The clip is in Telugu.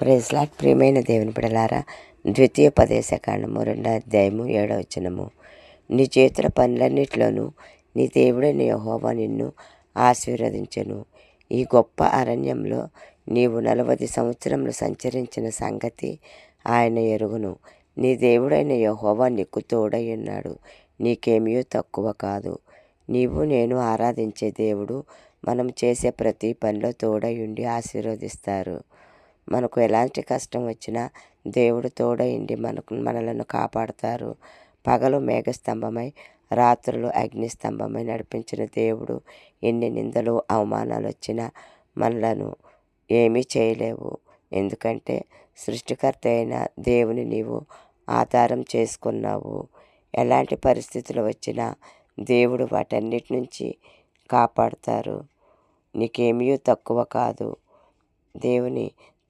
ప్రైజ్లాట్ ప్రియమైన దేవుని బిడలారా ద్వితీయ పదేశ కాండము రెండో అధ్యాయము ఏడవ వచనము. నీ చేతుల పనులన్నిటిలోనూ నీ దేవుడైన యహోవా నిన్ను ఆశీర్వదించను. ఈ గొప్ప అరణ్యంలో నీవు నలభై సంవత్సరములు సంచరించిన సంగతి ఆయన ఎరుగును. నీ దేవుడైన యహోవా నీకు తోడై ఉన్నాడు నీకేమీ తక్కువ కాదు. నీవు నేను ఆరాధించే దేవుడు మనం చేసే ప్రతి పనిలో తోడై ఉండి ఆశీర్వదిస్తారు. మనకు ఎలాంటి కష్టం వచ్చినా దేవుడు తోడయిండి మనకు మనలను కాపాడతారు. పగలు మేఘస్తంభమై రాత్రులు అగ్నిస్తంభమై నడిపించిన దేవుడు ఎన్ని నిందలు అవమానాలు వచ్చినా మనలను ఏమీ చేయలేవు. ఎందుకంటే సృష్టికర్త అయిన దేవుని నీవు ఆధారం చేసుకున్నావు. ఎలాంటి పరిస్థితులు వచ్చినా దేవుడు వాటన్నిటి నుంచి కాపాడతారు. నీకేమీ తక్కువ కాదు. దేవుని